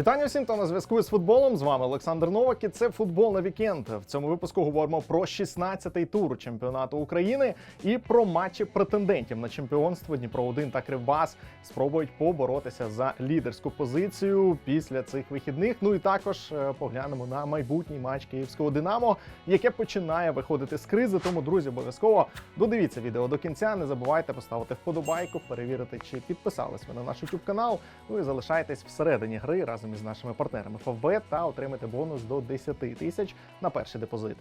Вітання всім, хто на зв'язку з футболом. З вами Олександр Новак і це футбол на вікенд. В цьому випуску говоримо про 16-й тур чемпіонату України і про матчі претендентів на чемпіонство. Дніпро 1 та Кривбас спробують поборотися за лідерську позицію після цих вихідних. Ну і також е, поглянемо на майбутній матч київського Динамо, яке починає виходити з кризи. Тому, друзі, обов'язково додивіться відео до кінця. Не забувайте поставити вподобайку, перевірити, чи підписались ви на наш YouTube канал. Ну і залишайтесь всередині гри разом із нашими партнерами Фавбет та отримати бонус до 10 тисяч на перший депозит.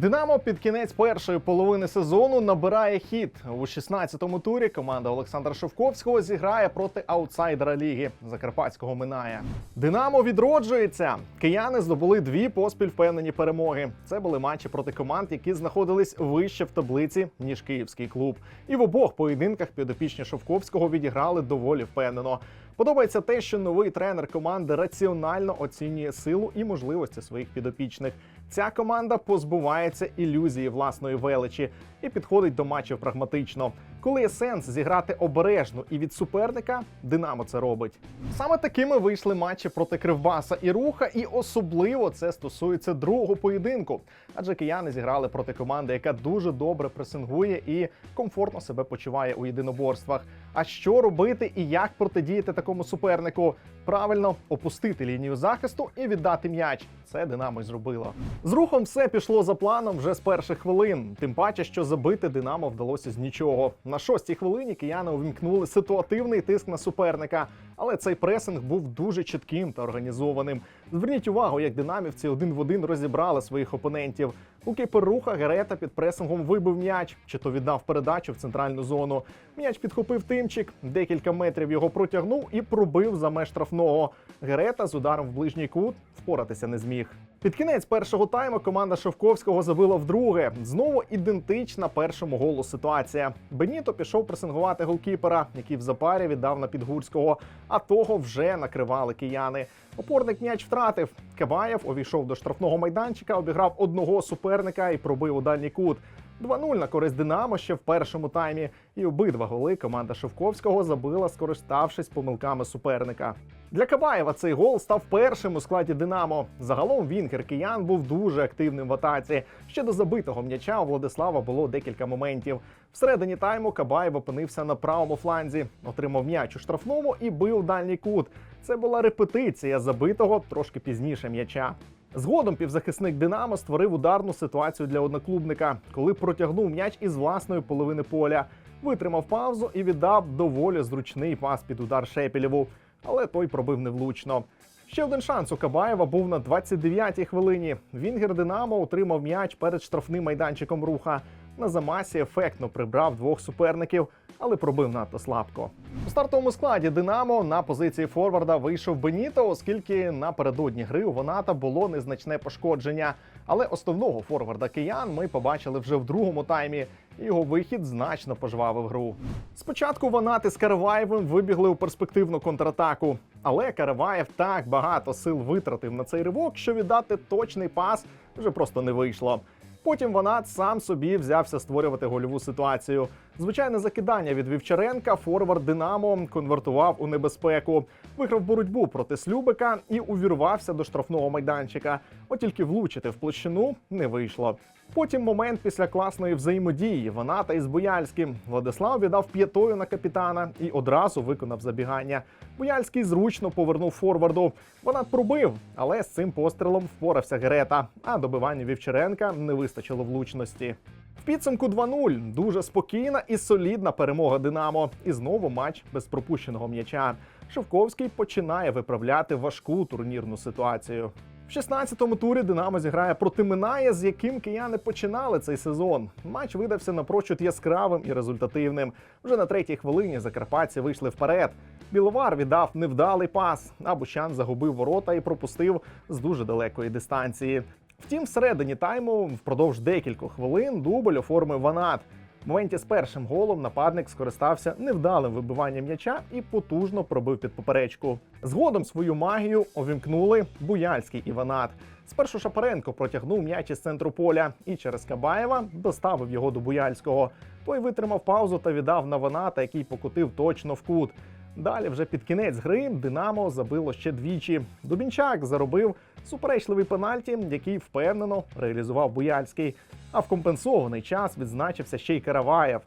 Динамо під кінець першої половини сезону набирає хід у 16-му турі. Команда Олександра Шовковського зіграє проти аутсайдера ліги Закарпатського Минає. Динамо відроджується. Кияни здобули дві поспіль впевнені перемоги. Це були матчі проти команд, які знаходились вище в таблиці ніж київський клуб. І в обох поєдинках підопічні Шовковського відіграли доволі впевнено. Подобається те, що новий тренер команди раціонально оцінює силу і можливості своїх підопічних. Ця команда позбувається ілюзії власної величі і підходить до матчів прагматично. Коли є сенс зіграти обережно і від суперника, Динамо це робить. Саме такими вийшли матчі проти Кривбаса і Руха, і особливо це стосується другого поєдинку. Адже кияни зіграли проти команди, яка дуже добре пресингує і комфортно себе почуває у єдиноборствах. А що робити і як протидіяти такому супернику? Правильно опустити лінію захисту і віддати м'яч. Це Динамо й зробило. З рухом все пішло за планом вже з перших хвилин. Тим паче, що забити Динамо вдалося з нічого. На шостій хвилині кияни увімкнули ситуативний тиск на суперника, але цей пресинг був дуже чітким та організованим. Зверніть увагу, як динамівці один в один розібрали своїх опонентів. У кіпер-руха Герета під пресингом вибив м'яч, чи то віддав передачу в центральну зону. М'яч підхопив тимчик, декілька метрів його протягнув і пробив за меж штрафного. Герета з ударом в ближній кут впоратися не зміг. Під кінець першого тайму команда Шовковського забила вдруге. Знову ідентична першому голу ситуація. Беніто пішов пресингувати голкіпера, який в запарі віддав на підгурського, а того вже накривали кияни. Опорник м'яч втратив. Кабаєв увійшов до штрафного майданчика, обіграв одного суперника і пробив у дальній кут. 2-0 на користь Динамо ще в першому таймі. І обидва голи команда Шевковського забила, скориставшись помилками суперника. Для Кабаєва цей гол став першим у складі Динамо. Загалом він киян був дуже активним в атаці. Ще до забитого м'яча у Владислава було декілька моментів. Всередині тайму Кабаєв опинився на правому фланзі, отримав м'яч у штрафному і бив дальній кут. Це була репетиція забитого трошки пізніше м'яча. Згодом півзахисник Динамо створив ударну ситуацію для одноклубника, коли протягнув м'яч із власної половини поля, витримав паузу і віддав доволі зручний пас під удар Шепелєву, але той пробив невлучно. Ще один шанс у Кабаєва був на 29-й хвилині. Вінгер Динамо отримав м'яч перед штрафним майданчиком руха. На замасі ефектно прибрав двох суперників, але пробив надто слабко. У стартовому складі Динамо на позиції форварда вийшов Беніто, оскільки напередодні гри у Воната було незначне пошкодження. Але основного форварда киян ми побачили вже в другому таймі. Його вихід значно пожвавив гру. Спочатку Ванати з Караваєвим вибігли у перспективну контратаку, але Караваєв так багато сил витратив на цей ривок, що віддати точний пас вже просто не вийшло. Потім Ванат сам собі взявся створювати гольову ситуацію. Звичайне закидання від Вівчаренка форвард Динамо конвертував у небезпеку, виграв боротьбу проти Слюбика і увірвався до штрафного майданчика. От тільки влучити в площину не вийшло. Потім момент після класної взаємодії Ваната із Бояльським. Владислав віддав п'ятою на капітана і одразу виконав забігання. Бояльський зручно повернув форварду. Ванат пробив, але з цим пострілом впорався Герета. А добиванню Вівчаренка не вистачило влучності. В підсумку 2-0. Дуже спокійна і солідна перемога Динамо. І знову матч без пропущеного м'яча. Шевковський починає виправляти важку турнірну ситуацію. В 16-му турі Динамо зіграє проти Минає, з яким кияни починали цей сезон. Матч видався напрочуд яскравим і результативним. Вже на третій хвилині закарпатці вийшли вперед. Біловар віддав невдалий пас, а Бущан загубив ворота і пропустив з дуже далекої дистанції. Втім, всередині тайму, впродовж декількох хвилин, дубль оформив Ванат. В моменті з першим голом нападник скористався невдалим вибиванням м'яча і потужно пробив під поперечку. Згодом свою магію увімкнули Буяльський Іванат. Спершу Шапаренко протягнув м'яч із центру поля і через Кабаєва доставив його до Буяльського. Той витримав паузу та віддав на Ваната, який покотив точно в кут. Далі, вже під кінець гри, Динамо забило ще двічі. Дубінчак заробив суперечливий пенальті, який впевнено реалізував Буяльський. А в компенсований час відзначився ще й Караваєв.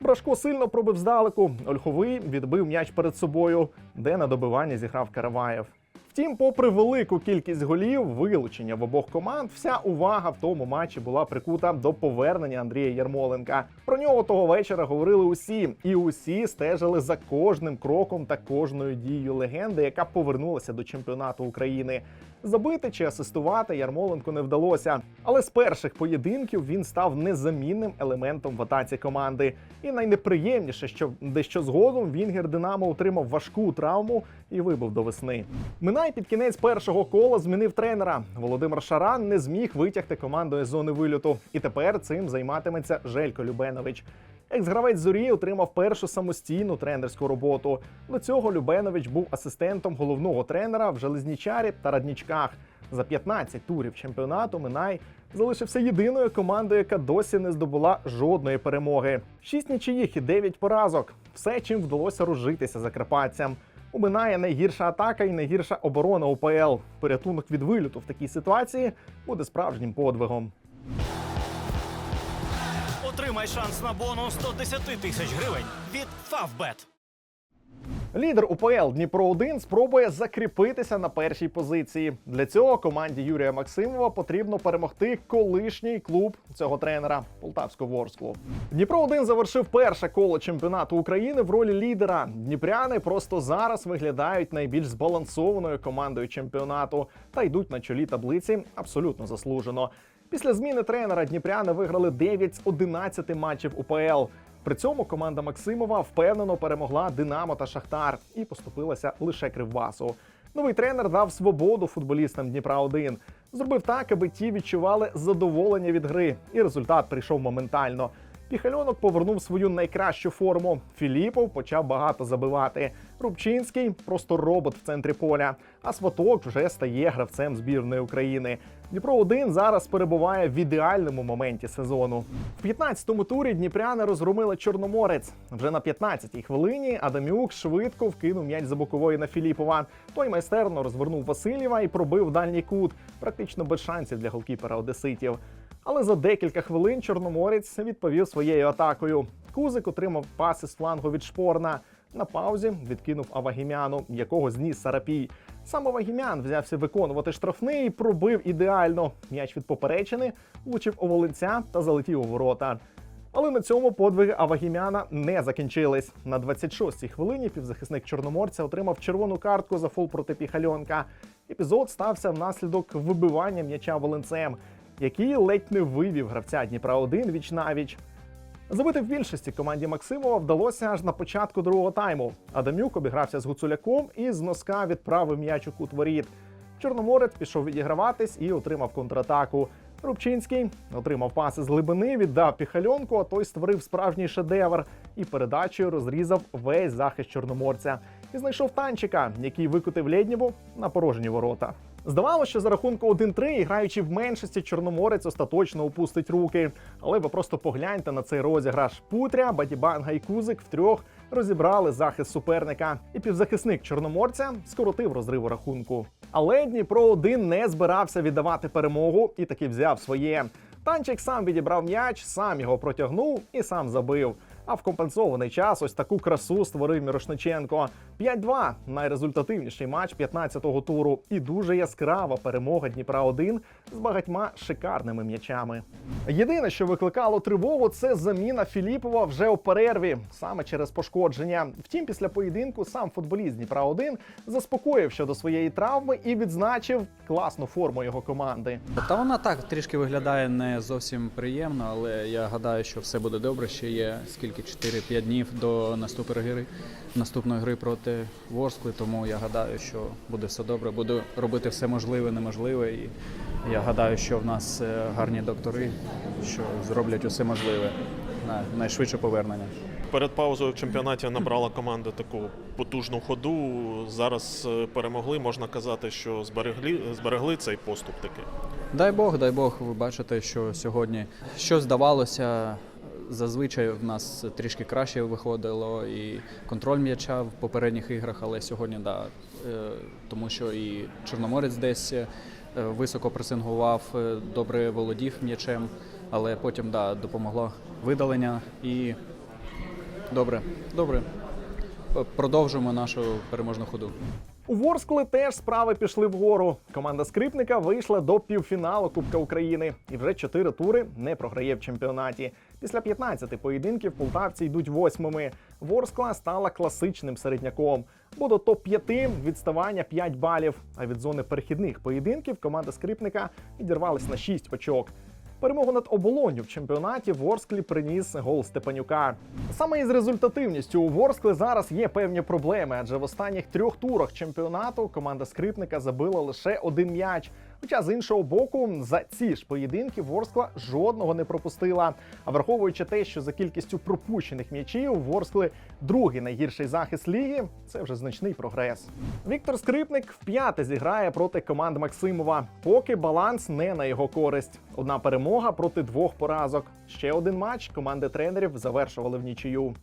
Брашко сильно пробив здалеку. Ольховий відбив м'яч перед собою, де на добивання зіграв Караваєв. Втім, попри велику кількість голів, вилучення в обох команд, вся увага в тому матчі була прикута до повернення Андрія Ярмоленка. Про нього того вечора говорили усі, і усі стежили за кожним кроком та кожною дією легенди, яка повернулася до чемпіонату України. Забити чи асистувати Ярмоленку не вдалося, але з перших поєдинків він став незамінним елементом в атаці команди. І найнеприємніше, що дещо згодом Вінгер Динамо отримав важку травму і вибув до весни. Минай під кінець першого кола змінив тренера. Володимир Шаран не зміг витягти команду із зони вильоту, і тепер цим займатиметься Желько Любенович. Екс-гравець зорі отримав першу самостійну тренерську роботу. До цього Любенович був асистентом головного тренера в Железнічарі та Раднічках. За 15 турів чемпіонату Минай залишився єдиною командою, яка досі не здобула жодної перемоги. Шість нічиїх і дев'ять поразок. Все, чим вдалося розжитися закарпатцям. У Минає найгірша атака і найгірша оборона УПЛ. Порятунок від виліту в такій ситуації буде справжнім подвигом. Отримай шанс на бонус 110 тисяч гривень від Favbet. Лідер УПЛ Дніпро 1 спробує закріпитися на першій позиції. Для цього команді Юрія Максимова потрібно перемогти колишній клуб цього тренера Полтавського Ворсклу. Дніпро 1 завершив перше коло чемпіонату України в ролі лідера. Дніпряни просто зараз виглядають найбільш збалансованою командою чемпіонату та йдуть на чолі таблиці абсолютно заслужено. Після зміни тренера Дніпряни виграли 9 з 11 матчів УПЛ. При цьому команда Максимова впевнено перемогла Динамо та Шахтар і поступилася лише Кривбасу. Новий тренер дав свободу футболістам Дніпра 1 Зробив так, аби ті відчували задоволення від гри, і результат прийшов моментально. Піхальонок повернув свою найкращу форму. Філіпов почав багато забивати. Рубчинський просто робот в центрі поля. А Сваток вже стає гравцем збірної України. Дніпро 1 зараз перебуває в ідеальному моменті сезону. В 15-му турі Дніпряни розгромили Чорноморець. Вже на 15-й хвилині Адамюк швидко вкинув м'яч за бокової на Філіпова. Той майстерно розвернув Васильєва і пробив дальній кут, практично без шансів для голкіпера Одеситів. Але за декілька хвилин Чорноморець відповів своєю атакою. Кузик отримав паси з флангу від Шпорна. На паузі відкинув Авагімяну, якого зніс Сарапій. Сам Авагімян взявся виконувати штрафний пробив ідеально. М'яч від поперечини влучив у Волинця та залетів у ворота. Але на цьому подвиги Авагімяна не закінчились. На 26-й хвилині півзахисник Чорноморця отримав червону картку за фол проти Піхальонка. Епізод стався внаслідок вибивання м'яча Волинцем, який ледь не вивів гравця Дніпра 1 віч навіч. Забити в більшості команді Максимова вдалося аж на початку другого тайму. Адамюк обігрався з Гуцуляком і з носка відправив м'яч у кут воріт. Чорноморець пішов відіграватись і отримав контратаку. Рубчинський отримав паси з глибини, віддав піхальонку, а той створив справжній шедевр і передачею розрізав весь захист чорноморця і знайшов танчика, який викотив Лєднєву на порожні ворота. Здавалося, що за рахунку 1-3, граючи в меншості, Чорноморець остаточно опустить руки. Але ви просто погляньте на цей розіграш. Путря, Бадібанга і Кузик втрьох розібрали захист суперника, і півзахисник чорноморця скоротив розрив у рахунку. Але Дніпро 1 не збирався віддавати перемогу і таки взяв своє. Танчик сам відібрав м'яч, сам його протягнув і сам забив. А в компенсований час ось таку красу створив Мірошниченко. 5-2 – найрезультативніший матч 15-го туру. І дуже яскрава перемога Дніпра 1 з багатьма шикарними м'ячами. Єдине, що викликало тривогу, це заміна Філіпова вже у перерві, саме через пошкодження. Втім, після поєдинку сам футболіст Дніпра 1 заспокоїв щодо своєї травми і відзначив класну форму його команди. Та вона так трішки виглядає не зовсім приємно, але я гадаю, що все буде добре. Ще є скільки 4-5 днів до наступної гри, наступної гри проти Ворскли. Тому я гадаю, що буде все добре. Буду робити все можливе, неможливе. І я гадаю, що в нас е, гарні доктори, що зроблять усе можливе. на найшвидше повернення. Перед паузою в чемпіонаті набрала команда таку потужну ходу. Зараз е, перемогли. Можна казати, що зберегли, зберегли цей поступ такий. Дай Бог, дай Бог, ви бачите, що сьогодні що здавалося. Зазвичай в нас трішки краще виходило і контроль м'яча в попередніх іграх, але сьогодні да, е, тому що і Чорноморець десь е, високо пресингував, е, добре володів м'ячем, але потім да, допомогло видалення і добре, добре. Продовжуємо нашу переможну ходу. У Ворскли теж справи пішли вгору. Команда скрипника вийшла до півфіналу Кубка України і вже чотири тури не програє в чемпіонаті. Після 15 поєдинків полтавці йдуть восьмими. Ворскла стала класичним середняком. Бо до топ-5 відставання 5 балів. А від зони перехідних поєдинків команда скрипника відірвалась на 6 очок. Перемогу над оболонню в чемпіонаті Ворсклі приніс гол Степанюка. Саме із результативністю у Ворскли зараз є певні проблеми, адже в останніх трьох турах чемпіонату команда скрипника забила лише один м'яч. Хоча з іншого боку, за ці ж поєдинки Ворскла жодного не пропустила. А враховуючи те, що за кількістю пропущених м'ячів Ворскли другий найгірший захист ліги, це вже значний прогрес. Віктор Скрипник вп'яте зіграє проти команд Максимова. Поки баланс не на його користь. Одна перемога проти двох поразок. Ще один матч команди тренерів завершували в нічию.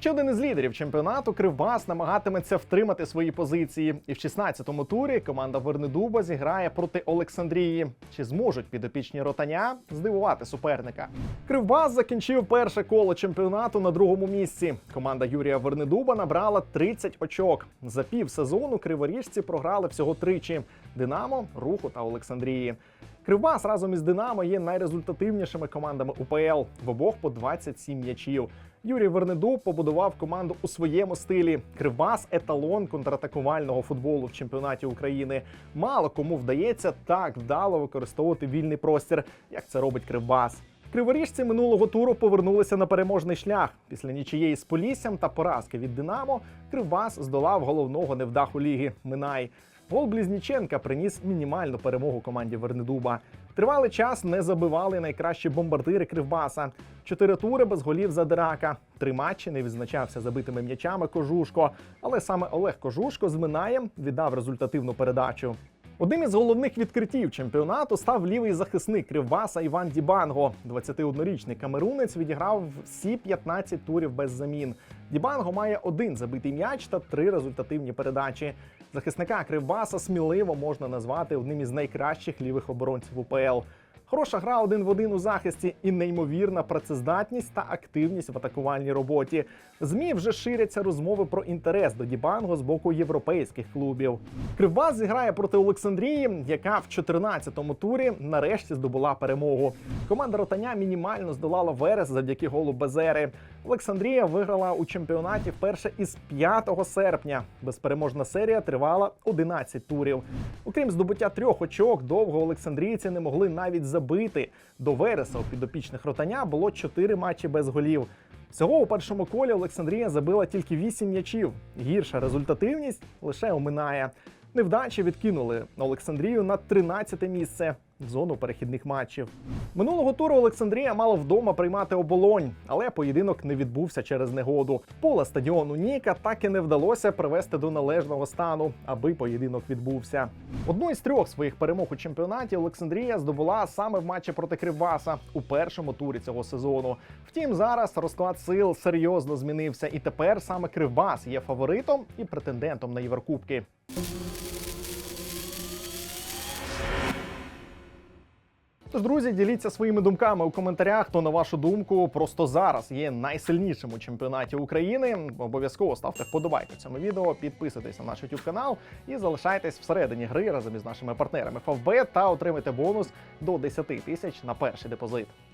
Ще один із лідерів чемпіонату Кривбас намагатиметься втримати свої позиції. І в 16-му турі команда Вернедуба зіграє проти Олександрії. Чи зможуть підопічні ротаня здивувати суперника? Кривбас закінчив перше коло чемпіонату на другому місці. Команда Юрія Вернедуба набрала 30 очок. За пів сезону криворіжці програли всього тричі: Динамо, Руху та Олександрії. Кривбас разом із Динамо є найрезультативнішими командами УПЛ в обох по 27 м'ячів. Юрій Вернедуб побудував команду у своєму стилі. Кривбас еталон контратакувального футболу в чемпіонаті України. Мало кому вдається так вдало використовувати вільний простір, як це робить Кривбас. Криворіжці минулого туру повернулися на переможний шлях. Після нічиєї з Поліссям та поразки від Динамо Кривбас здолав головного невдаху ліги Минай. Гол Близніченка приніс мінімальну перемогу команді Вернедуба. Тривалий час не забивали найкращі бомбардири Кривбаса. Чотири тури без голів за Дерака. Три матчі не відзначався забитими м'ячами Кожушко. Але саме Олег Кожушко з Минаєм віддав результативну передачу. Одним із головних відкриттів чемпіонату став лівий захисник Кривбаса Іван Дібанго. 21-річний камерунець відіграв всі 15 турів без замін. Дібанго має один забитий м'яч та три результативні передачі. Захисника Кривбаса сміливо можна назвати одним із найкращих лівих оборонців УПЛ. Хороша гра один в один у захисті і неймовірна працездатність та активність в атакувальній роботі. ЗМІ вже ширяться розмови про інтерес до Дібанго з боку європейських клубів. Кривбас зіграє проти Олександрії, яка в 14-му турі нарешті здобула перемогу. Команда Ротаня мінімально здолала Верес завдяки голу Безери. Олександрія виграла у чемпіонаті вперше із 5 серпня. Безпереможна серія тривала 11 турів. Окрім здобуття трьох очок, довго олександрійці не могли навіть забити. До Вереса у підопічних ротання було 4 матчі без голів. Всього у першому колі Олександрія забила тільки 8 м'ячів. Гірша результативність лише оминає. Невдачі відкинули Олександрію на 13 місце в зону перехідних матчів. Минулого туру Олександрія мала вдома приймати оболонь, але поєдинок не відбувся через негоду. Поле стадіону Ніка так і не вдалося привести до належного стану, аби поєдинок відбувся. Одну із трьох своїх перемог у чемпіонаті Олександрія здобула саме в матчі проти Кривбаса у першому турі цього сезону. Втім, зараз розклад сил серйозно змінився, і тепер саме Кривбас є фаворитом і претендентом на Єврокубки. Тож, друзі, діліться своїми думками у коментарях. Хто на вашу думку просто зараз є найсильнішим у чемпіонаті України. Обов'язково ставте вподобайку цьому відео, підписуйтесь на наш YouTube канал і залишайтесь всередині гри разом із нашими партнерами FavBet та отримайте бонус до 10 тисяч на перший депозит.